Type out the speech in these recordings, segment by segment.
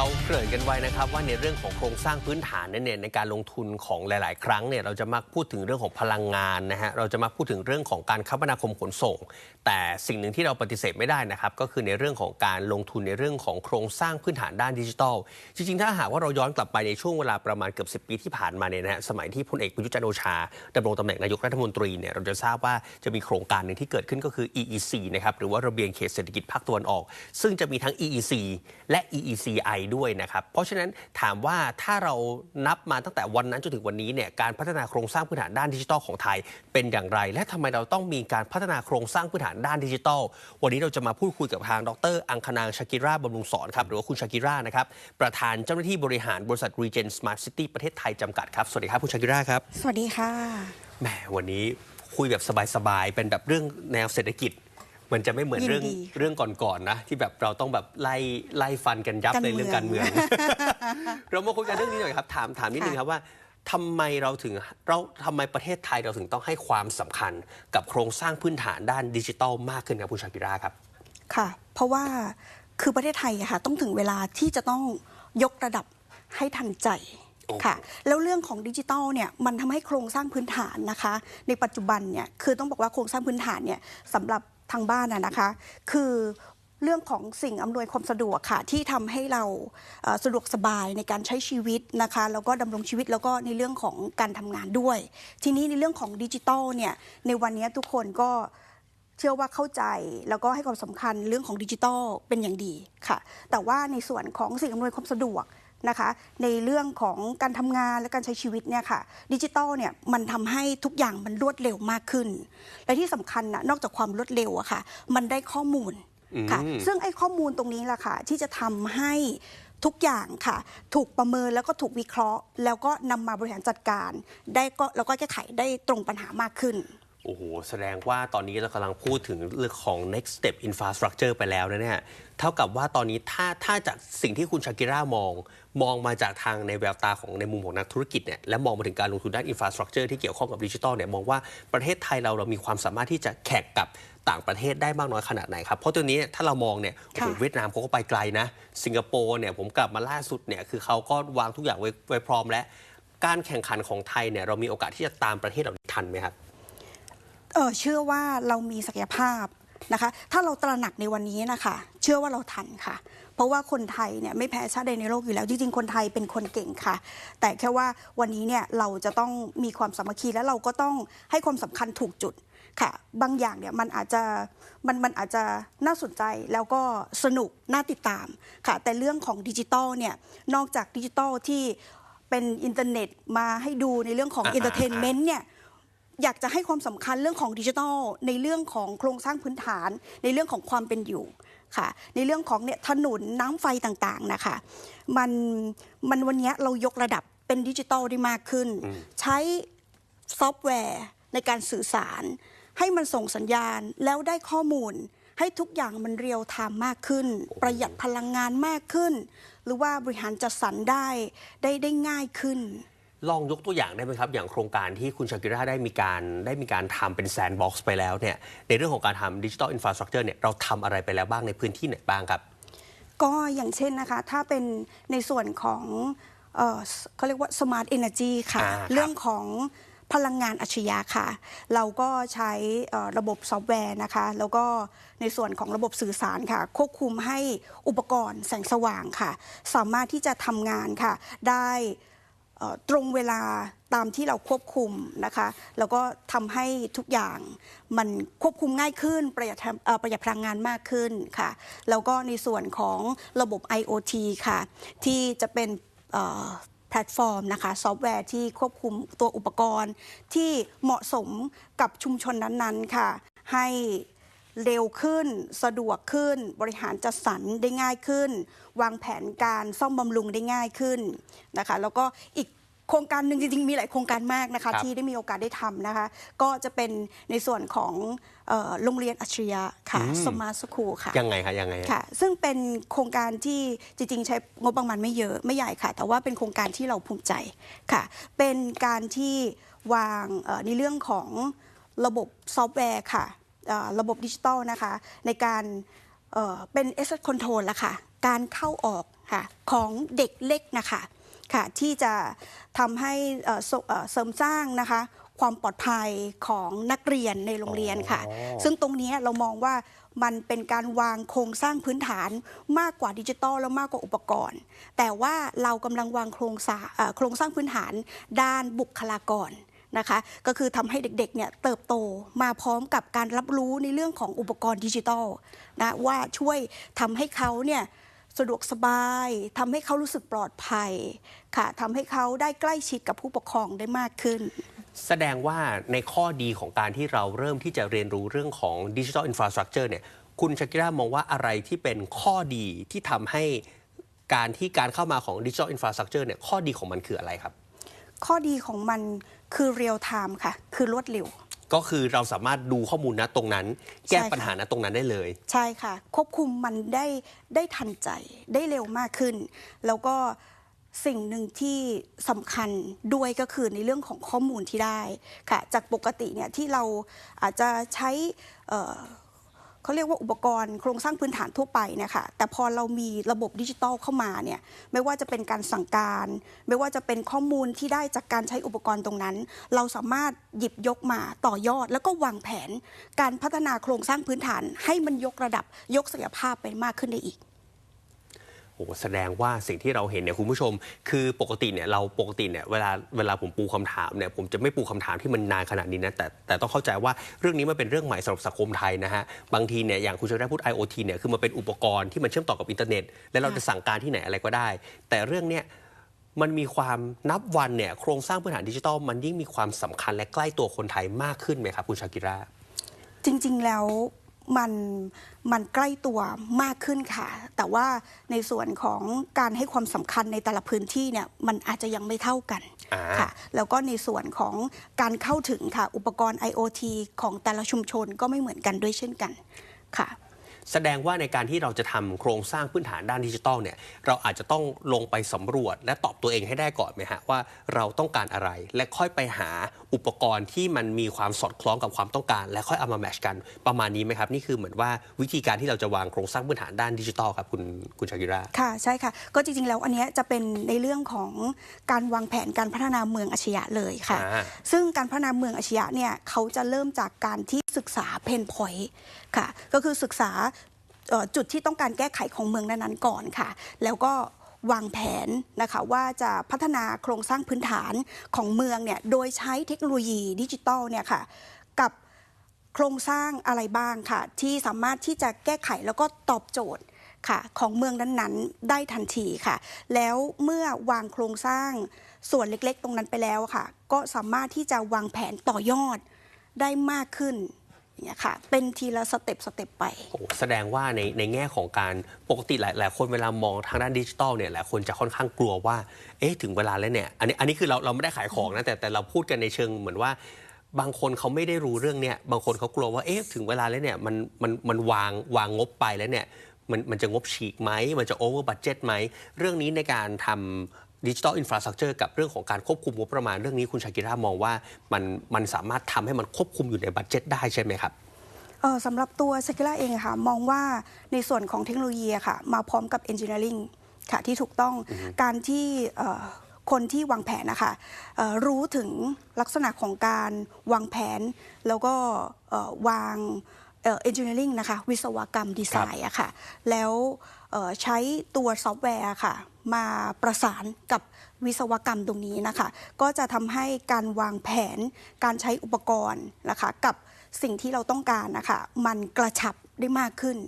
เราเกริ่นกันไว้นะครับว่าในเรื่องของโครงสร้างพื้นฐานเนี่ยในการลงทุนของหลาย ๆ ครั้งเนี่ยเราจะมักพูดถึงเรื่องของพลังงานนะฮะเราจะมักพูดถึงเรื่องของการคมนาคมขนส่ง แต่สิ่งหนึ่งที่เราปฏิเสธไม่ได้นะครับก็คือในเรื่องของการลงทุนในเรื่องของโครงสร้างพื้นฐานด้านดิจิทัล จริง ๆ ถ้าหากว่าเราย้อนกลับไปในช่วงเวลาประมาณเกือบ10 ปีที่ผ่านมาเนี่ยนะฮะสมัยที่พลเอกประยุทธ์จันโอชาดำรงตำแหน่งนายกรัฐมนตรีเนี่ยเราจะทราบว่าจะมีโครงการหนึ่งที่เกิดขึ้นก็คือ EEC นะครับหรือว่าระเบียงเขตเศรษฐกิจภาคตะวันออก ซึ่งจะมีทั้ง EEC และ EECI ด้วยนะครับ เพราะฉะนั้นถามว่าถ้าเรานับมาตั้งแต่วันนั้นจนถึงวันนี้เนี่ยการพัฒนาโครงสร้างพื้นฐานด้านดิจิทัลของไทย เป็นอย่างไร และทำไมเราต้องมีการพัฒนาโครงสร้างพื้นฐานด้านดิจิทัล วันนี้เราจะมาพูดคุยกับทางดร อังคณางชากิราบำรุงสอนครับหรือว่าคุณชากิรานะครับประธานเจ้าหน้าที่บริหารบริษัท Regen Smart City ประเทศไทยจำกัดครับสวัสดีครับคุณชากิราครับสวัสดีค่ะแหมวันนี้คุยแบบสบายๆเป็นแบบเรื่องแนวเศรษฐกิจ มันจะไม่เหมือนเรื่องยินดีเรื่องก่อนๆนะที่แบบเราต้องแบบไล่ไล่ฟันกันยับการในเรื่องเมืองการเมือง เรามาคุยกันเรื่องนี้หน่อยครับ ถามถามนิดนึงค่ะครับว่าทำไมเราถึงเราทำไมประเทศไทยเราถึงต้องให้ความสำคัญกับโครงสร้างพื้นฐานด้านดิจิทัลมากขึ้นครับคุณชากิราครับ ค่ะ เพราะว่าคือประเทศไทยอะค่ะต้องถึงเวลาที่จะต้องยกระดับให้ทันใจโอ้ ค่ะ แล้วเรื่องของดิจิทัลเนี่ยมันทำให้โครงสร้างพื้นฐานนะคะ ในปัจจุบันเนี่ยคือต้องบอกว่าโครงสร้างพื้นฐานเนี่ยสำหรับ ทางบ้านอะนะคะ คือเรื่องของสิ่งอำนวยความสะดวกค่ะที่ทำให้เราสะดวกสบายในการใช้ชีวิตนะคะแล้วก็ดำรงชีวิตแล้วก็ในเรื่องของการทำงานด้วย ทีนี้ในเรื่องของดิจิทัลเนี่ยในวันนี้ทุกคนก็เชื่อว่าเข้าใจแล้วก็ให้ความสำคัญเรื่องของดิจิทัลเป็นอย่างดีค่ะ แต่ว่าในส่วนของสิ่งอำนวยความสะดวก นะคะในเรื่องของการทำงานและการใช้ชีวิตเนี่ยค่ะดิจิทัลเนี่ยมันทำให้ทุกอย่างมันรวดเร็วมากขึ้น และที่สำคัญนะนอกจากความรวดเร็วอะค่ะ มันได้ข้อมูลค่ะอืมซึ่งไอ้ข้อมูลตรงนี้แหละค่ะ ที่จะทำให้ทุกอย่างค่ะ ถูกประเมินแล้วก็ถูกวิเคราะห์ แล้วก็นำมาบริหารจัดการ ได้ก็แล้วก็แก้ไขได้ตรงปัญหามากขึ้น โอ้โห แสดงว่าตอนนี้เรากำลังพูดถึงเรื่องของ next step infrastructure ไปแล้วนะเนี่ย เท่ากับว่าตอนนี้ถ้าถ้าจากสิ่งที่คุณชากิรามอง มองมาจากทางในแววตาของในมุมของนักธุรกิจเนี่ย และมองมาถึงการลงทุนด้าน infrastructure ที่เกี่ยวข้องกับดิจิทัลเนี่ย มองว่าประเทศไทยเราเรามีความสามารถที่จะแข่งกับต่างประเทศได้มากน้อยขนาดไหนครับ เพราะตัวนี้ถ้าเรามองเนี่ยโอ้โหค่ะเวียดนามเขาก็ไปไกลนะ สิงคโปร์เนี่ยผมกลับมาล่าสุดเนี่ยคือเขาก็วางทุกอย่างไว้ไว้พร้อมแล้ว การแข่งขันของไทยเนี่ยเรามีโอกาสที่จะตามประเทศเหล่านี้ทันไหมครับ เออเชื่อว่าเรามีศักยภาพนะคะ ถ้าเราตระหนักในวันนี้นะคะ เชื่อว่าเราทันค่ะ เพราะว่าคนไทยเนี่ยไม่แพ้ชาติใดในโลกอยู่แล้ว จริงๆ คนไทยเป็นคนเก่งค่ะ แต่แค่ว่าวันนี้เนี่ยเราจะต้องมีความสามัคคีและเราก็ต้องให้ความสำคัญถูกจุดค่ะ บางอย่างเนี่ยมันอาจจะมันมันอาจจะน่าสนใจแล้วก็สนุกน่าติดตามค่ะ แต่เรื่องของดิจิตอลเนี่ยนอกจากดิจิตอลที่เป็นอินเทอร์เน็ตมาให้ดูในเรื่องของอ่าๆๆเอนเตอร์เทนเมนต์เนี่ย อยากจะให้ความสำคัญเรื่องของดิจิทัล ในเรื่องของโครงสร้างพื้นฐาน ในเรื่องของความเป็นอยู่ค่ะ ในเรื่องของเนี่ยถนนน้ำไฟต่างๆนะคะมันมันวันเนี้ยเรายกระดับเป็นดิจิทัลได้มากขึ้น ใช้ซอฟต์แวร์ในการสื่อสาร ให้มันส่งสัญญาณแล้วได้ข้อมูล ให้ทุกอย่างมันเรียลไทม์มากขึ้น ประหยัดพลังงานมากขึ้น หรือว่าบริหารจัดสรรได้ได้ได้ง่ายขึ้น ลองยกตัวอย่างได้ไหมครับ อย่างโครงการที่คุณชากิราได้มีการได้มีการทำเป็นแซนด์บ็อกซ์ไปแล้วเนี่ยในเรื่องของการทำดิจิทัลอินฟราสตรักเจอร์เนี่ยเราทำอะไรไปแล้วบ้างในพื้นที่ไหนบ้างครับ ก็อย่างเช่นนะคะ ถ้าเป็นในส่วนของเอ่อเขาเรียกว่า smart energy ค่ะ อ่าครับ เรื่องของพลังงานอัจฉริยะค่ะ เราก็ใช้เอ่อระบบซอฟต์แวร์นะคะ แล้วก็ในส่วนของระบบสื่อสารค่ะ ควบคุมให้อุปกรณ์แสงสว่างค่ะ สามารถที่จะทำงานค่ะ ได้เอ่อ ตรงเวลาตามที่เราควบคุมนะคะ แล้วก็ทำให้ทุกอย่างมันควบคุมง่ายขึ้น ประหยัดประหยัดพลังงานมากขึ้นค่ะ แล้วก็ในส่วนของระบบ IoT ค่ะ ที่จะเป็นแพลตฟอร์มนะคะ ซอฟต์แวร์ที่ควบคุมตัวอุปกรณ์ที่เหมาะสมกับชุมชนนั้นๆค่ะ ให้เร็วขึ้นสะดวกขึ้น บริหารจัดสรรได้ง่ายขึ้น วางแผนการซ่อมบำรุงได้ง่ายขึ้นนะคะ แล้วก็อีก โครงการหนึ่งจริงๆ มีหลายโครงการมากนะคะครับที่ได้มีโอกาสได้ทำนะคะ ก็จะเป็นในส่วนของเอ่อโรงเรียนอัจฉริยะค่ะอืมสมาร์ทสคูลค่ะยังไงคะยังไงฮะค่ะ ซึ่งเป็นโครงการที่จริง ๆ ใช้งบประมาณไม่เยอะไม่ใหญ่ค่ะ แต่ว่าเป็นโครงการที่เราภูมิใจค่ะ เป็นการที่วางเอ่อในเรื่องของระบบซอฟต์แวร์ค่ะเอ่อระบบดิจิตอลนะคะ ในการเอ่อเป็น asset control ละค่ะ การเข้าออกค่ะของเด็กเล็กนะคะ ค่ะที่จะทำให้เอ่อเสเอ่อเสริมสร้างนะคะความปลอดภัยของนักเรียนในโรงเรียนค่ะ อ๋อ ซึ่งตรงนี้เรามองว่ามันเป็นการวางโครงสร้างพื้นฐานมากกว่าดิจิทัลและมากกว่าอุปกรณ์ แต่ว่าเรากำลังวางโครงสร้างเอ่อโครงสร้างพื้นฐานด้านบุคลากรนะคะ ก็คือทำให้เด็กๆเนี่ยเติบโตมาพร้อมกับการรับรู้ในเรื่องของอุปกรณ์ดิจิทัลนะว่าช่วยทำให้เขาเนี่ย สะดวกสบายทำให้เขารู้สึกปลอดภัยค่ะทำให้เขาได้ใกล้ชิดกับผู้ปกครองได้มากขึ้น แสดงว่าในข้อดีของการที่เราเริ่มที่จะเรียนรู้เรื่องของดิจิทัลอินฟราสตรักเจอร์เนี่ยคุณชากิรามองว่าอะไรที่เป็นข้อดีที่ทำให้การที่การเข้ามาของดิจิทัลอินฟราสตรักเจอร์เนี่ยข้อดีของมันคืออะไรครับ ข้อดีของมันคือเรียลไทม์ค่ะ คือรวดเร็ว ก็คือเราสามารถดูข้อมูลณตรงนั้น แก้ใช่ค่ะปัญหาณตรงนั้นได้เลย ใช่ค่ะ ควบคุมมันได้ได้ทันใจได้เร็วมากขึ้น แล้วก็สิ่งหนึ่งที่สำคัญด้วยก็คือในเรื่องของข้อมูลที่ได้ค่ะ จากปกติเนี่ยที่เราอาจจะใช้ เขาเรียกว่าอุปกรณ์โครงสร้างพื้นฐานทั่วไปเนะคะแต่พอเรามีระบบดิจิตอลเข้ามาเนี่ยไม่ว่าจะเป็นการสั่งการ ไม่ว่าจะเป็นข้อมูลที่ได้จากการใช้อุปกรณ์ตรงนั้น เราสามารถหยิบยกมาต่อยอด แล้วก็วางแผน การพัฒนาโครงสร้างพื้นฐานให้มันยกระดับยกศักยภาพไปมากขึ้นได้อีก โอ้แสดงว่าสิ่งที่เราเห็นเนี่ยคุณผู้ชม คือปกติเนี่ยเราปกติเนี่ยเวลาเวลาผมปูคำถามเนี่ยผมจะไม่ปูคำถามที่มันนานขนาดนี้นะแต่แต่ต้องเข้าใจว่าเรื่องนี้มันเป็นเรื่องใหม่สำหรับสังคมไทยนะฮะบางทีเนี่ยอย่างคุณชได้พูด IoT เนี่ยคือมันเป็นอุปกรณ์ที่มันเชื่อมต่อกับอินเทอร์เน็ต และเราจะสั่งการที่ไหนอะไรก็ได้ แต่เรื่องเนี้ยมันมีความนับวันเนี่ยโครงสร้างพื้นฐานดิจิทัลมันยิ่งมีความสำคัญและใกล้ตัวคนไทยมากขึ้นไหมครับคุณชากิราจริง ๆ แล้ว มันมันใกล้ตัวมากขึ้นค่ะ แต่ว่าในส่วนของการให้ความสำคัญในแต่ละพื้นที่เนี่ยมันอาจจะยังไม่เท่ากันอ่าค่ะ แล้วก็ในส่วนของการเข้าถึงค่ะ อุปกรณ์ IoT ของแต่ละชุมชนก็ไม่เหมือนกันด้วยเช่นกันค่ะ แสดงว่าในการที่เราจะทำโครงสร้างพื้นฐานด้านดิจิทัลเนี่ยเราอาจจะต้องลงไปสำรวจ และตอบตัวเองให้ได้ก่อนไหมฮะว่าเราต้องการอะไร และค่อยไปหาอุปกรณ์ที่มันมีความสอดคล้องกับความต้องการ และค่อยเอามาแมทชกันประมาณนี้ไหมครับ นี่คือเหมือนว่าวิธีการที่เราจะวางโครงสร้างพื้นฐานด้านดิจิทัลครับคุณคุณชากิราค่ะใช่ค่ะ ก็จริงๆแล้วอันเนี้ยจะเป็นในเรื่องของการวางแผนการพัฒนาเมืองอาชญะเลยค่ะอ่าซึ่งการพัฒนาเมืองอาชญะเนี่ยเขาจะเริ่มจากการที่ศึกษาเพนพอยต์ค่ะ ก็คือศึกษาเอ่อ จุดที่ต้องการแก้ไขของเมืองนั้นๆก่อนค่ะ แล้วก็วางแผนนะคะว่าจะพัฒนาโครงสร้างพื้นฐานของเมืองเนี่ยโดยใช้เทคโนโลยีดิจิตอลเนี่ยค่ะกับโครงสร้างอะไรบ้างค่ะ ที่สามารถที่จะแก้ไขแล้วก็ตอบโจทย์ค่ะของเมืองนั้นๆ ได้ทันทีค่ะ แล้วเมื่อวางโครงสร้างส่วนเล็กๆ ตรงนั้นไปแล้วค่ะ ก็สามารถที่จะวางแผนต่อยอดได้มากขึ้น อย่างเงี้ยค่ะ เป็นทีละสเต็ปสเต็ปไป โอ้แสดงว่าในในแง่ของการปกติหลายหลายคนเวลามองทางด้านดิจิทัลเนี่ยหลายคนจะค่อนข้างกลัวว่า เอ๊ะถึงเวลาแล้วเนี่ยอันนี้อันนี้คือเราเราไม่ได้ขายของนะแต่แต่เราพูดกันในเชิงเหมือนว่า บางคนเขาไม่ได้รู้เรื่องเนี่ยบางคนเขากลัวว่าเอ๊ะถึงเวลาแล้วเนี่ยมันมันมันวางวางงบไปแล้วเนี่ยมันมันจะงบฉีกไหมมันจะโอเวอร์บัตเจ็ตไหมเรื่องนี้ในการทำ ดิจิทัลอินฟราสตรักเจอร์กับเรื่องของการควบคุมงบประมาณเรื่องนี้คุณชากิรามองว่ามันมันสามารถทำให้มันควบคุมอยู่ในบัตเจ็ตได้ใช่ไหมครับเอ่อสำหรับตัวสกิล่าเองอะค่ะมองว่าในส่วนของเทคโนโลยีอะค่ะมาพร้อมกับ Engineering ค่ะที่ถูกต้องการที่เอ่อคนที่วางแผนนะคะเอ่อรู้ถึงลักษณะของการวางแผนแล้วก็เอ่อวาง เอ่อ Engineering นะคะวิศวกรรมดีไซน์อะค่ะ แล้วเอ่อใช้ตัวซอฟต์แวร์ค่ะ มาประสานกับวิศวกรรมตรงนี้นะคะ ก็จะทำให้การวางแผนการใช้อุปกรณ์นะคะ กับสิ่งที่เราต้องการนะคะ มันกระชับได้มากขึ้น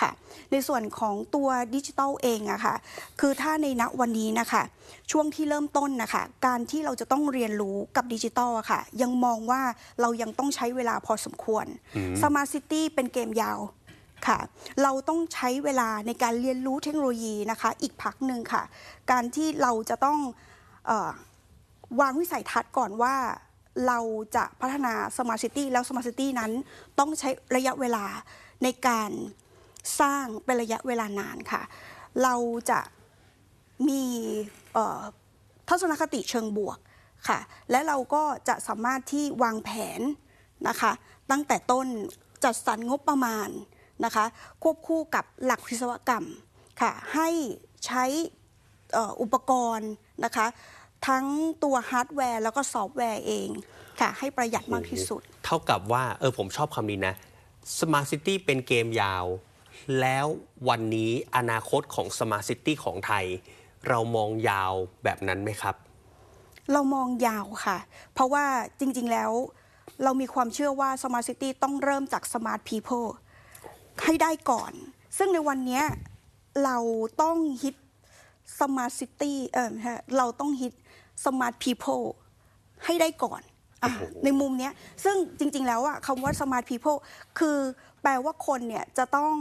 ค่ะ ในส่วนของตัวดิจิทัลเองอะค่ะ คือถ้าในณวันนี้นะคะ ช่วงที่เริ่มต้นนะคะ การที่เราจะต้องเรียนรู้กับดิจิทัลอะค่ะ ยังมองว่าเรายังต้องใช้เวลาพอสมควร Smart City เป็นเกมยาวค่ะ เราต้องใช้เวลาในการเรียนรู้เทคโนโลยีนะคะ อีกพักหนึ่งค่ะ การที่เราจะต้องเออวางวิสัยทัศน์ก่อนว่าเราจะพัฒนา Smart City แล้ว Smart City นั้นต้องใช้ระยะเวลาในการ สร้างเป็นระยะเวลานานค่ะ เราจะมีทัศนคติเชิงบวกค่ะ และเราก็จะสามารถที่วางแผนนะคะ ตั้งแต่ต้นจัดสรรงบประมาณนะคะ ควบคู่กับหลักวิศวกรรมค่ะ ให้ใช้อ่ออุปกรณ์นะคะ ทั้งตัวฮาร์ดแวร์แล้วก็ซอฟต์แวร์เองค่ะ ให้ประหยัดมากที่สุด เท่ากับว่า เออผมชอบคำนี้นะ Smart City เป็นเกมยาว แล้ววันนี้อนาคตของ Smart City ของไทย เรามองยาวแบบนั้นไหมครับ เรามองยาวค่ะ เพราะว่าจริงๆแล้ว เรามีความเชื่อว่า Smart City ต้องเริ่มจาก Smart People ให้ได้ก่อน ซึ่งในวันนี้เราต้องฮิต Smart City เออเราต้องฮิต Smart People ให้ได้ก่อน อะในมุมเนี้ยซึ่งจริง ๆ แล้วอะคำว่า Smart People คือแปลว่าคนเนี่ยจะต้อง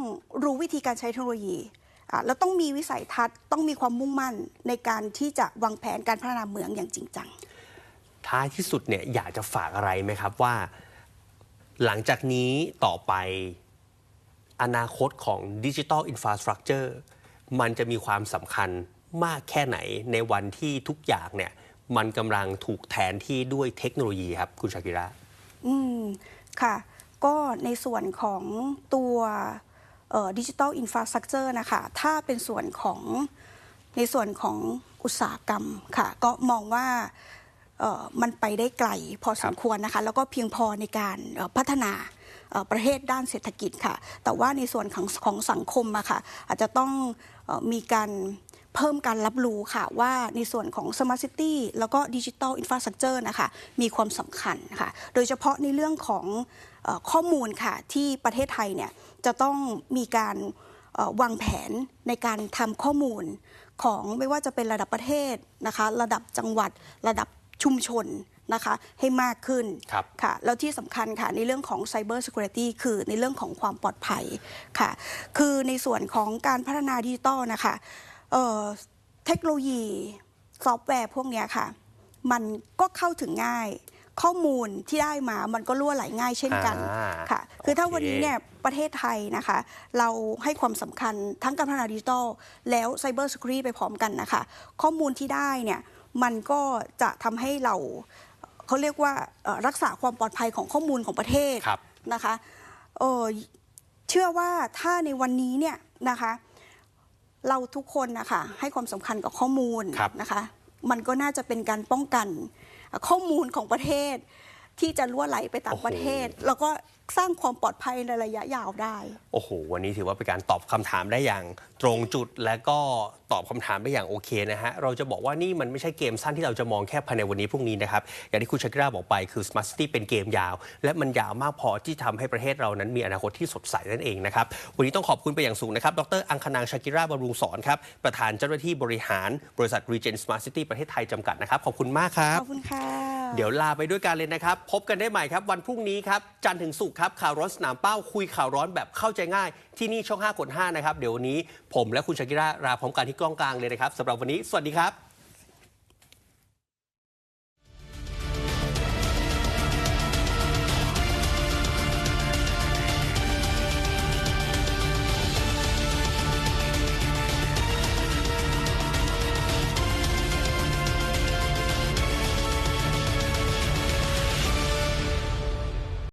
รู้วิธีการใช้เทคโนโลยีอะแล้วต้องมีวิสัยทัศน์ต้องมีความมุ่งมั่นในการที่จะวางแผนการพัฒนาเมืองอย่างจริงจัง ท้ายที่สุดเนี่ยอยากจะฝากอะไรไหมครับว่า หลังจากนี้ต่อไปอนาคตของดิจิ t a ลอินฟ a าสตรักเจอร์มันจะมีความสำคัญมากแค่ไหนในวันที่ทุกอย่างเนี่ย มันกำลังถูกแทนที่ด้วยเทคโนโลยีครับ คุณชากิระ อืม ค่ะ ก็ในส่วนของตัวดิจิ t a ลอินฟ a าสตรักเจอร์นะคะ ถ้าเป็นส่วนของในส่วนของอุตสาหกรรมค่ะ ก็มองว่ามันไปได้ไกลพอสมควรนะคะ แล้วก็เพียงพอในการพัฒนาประเทศด้านเศรษฐกิจค่ะ แต่ว่าในส่วนของของสังคมอะค่ะ อาจจะต้องออมีการ เพิ่มการรับรู้ค่ะว่าในส่วนของ Smart City แล้วก็ดิจิ t a ลอินฟ a าสตรักเจอร์นะคะมีความสำคัญค่ะโดยเฉพาะในเรื่องของเออข้อมูลค่ะที่ประเทศไทยเนี่ยจะต้องมีการเอ่อวางแผนในการทำข้อมูลของไม่ว่าจะเป็นระดับประเทศนะคะ ระดับจังหวัดระดับชุมชนนะคะให้มากขึ้นครับค่ะแล้วที่สำคัญค่ะในเรื่องของ Cyber Security คือในเรื่องของความปลอดภัยค่ะ คือในส่วนของการพัฒนาดิจิตอลนะคะ เอ่อเทคโนโลยีซอฟต์แวร์พวกเนี้ยค่ะ มันก็เข้าถึงง่าย ข้อมูลที่ได้มามันก็ล่วไหลง่ายเช่นกันอ่าค่ะ คือถ้าโอเควันนี้เนี่ยประเทศไทยนะคะ เราให้ความสำคัญทั้งการพัฒนาดิจิทัลแล้ว Cyber Security ไปพร้อมกันนะคะ ข้อมูลที่ได้เนี่ยมันก็จะทำให้เราเขาเรียกว่าเอ่อรักษาความปลอดภัยของข้อมูลของประเทศครับนะคะเอ่อเชื่อว่าถ้าในวันนี้เนี่ยนะคะ เราทุกคนนะคะให้ความสำคัญกับข้อมูลครับนะคะ มันก็น่าจะเป็นการป้องกันข้อมูลของประเทศที่จะล่วไหลไปต่างประเทศ แล้วก็ สร้างความปลอดภัยในระยะยาวได้ โอ้โห วันนี้ถือว่าเป็นการตอบคำถามได้อย่างตรงจุดและก็ตอบคำถามได้อย่างโอเคนะฮะ เราจะบอกว่านี่มันไม่ใช่เกมสั้นที่เราจะมองแค่ภายในวันนี้พรุ่งนี้นะครับ อย่างที่คุณชากิราบอกไปคือ Smart City เป็นเกมยาว และมันยาวมากพอที่ทำให้ประเทศเรานั้นมีอนาคตที่สดใสนั่นเองนะครับ วันนี้ต้องขอบคุณไปอย่างสูงนะครับ ดรอังคณางชากิราบำรุงสอนครับ ประธานเจ้าหน้าที่บริหารบริษัท Regen Smart City ประเทศไทยจำกัดนะครับ ขอบคุณมากครับ ขอบคุณค่ะ เดี๋ยวลาไปด้วยกันเลยนะครับ พบกันได้ใหม่ครับวันพรุ่งนี้ครับจันทร์ถึงศุกร์ครับ ข่าวร้อนสนามเป้าคุยข่าวร้อนแบบเข้าใจง่าย ที่นี่ช่อง5กด5นะครับ เดี๋ยววันนี้ผมและคุณชากิราลาพร้อมกันที่กล้องกลางเลยนะครับสำหรับวันนี้ สวัสดีครับ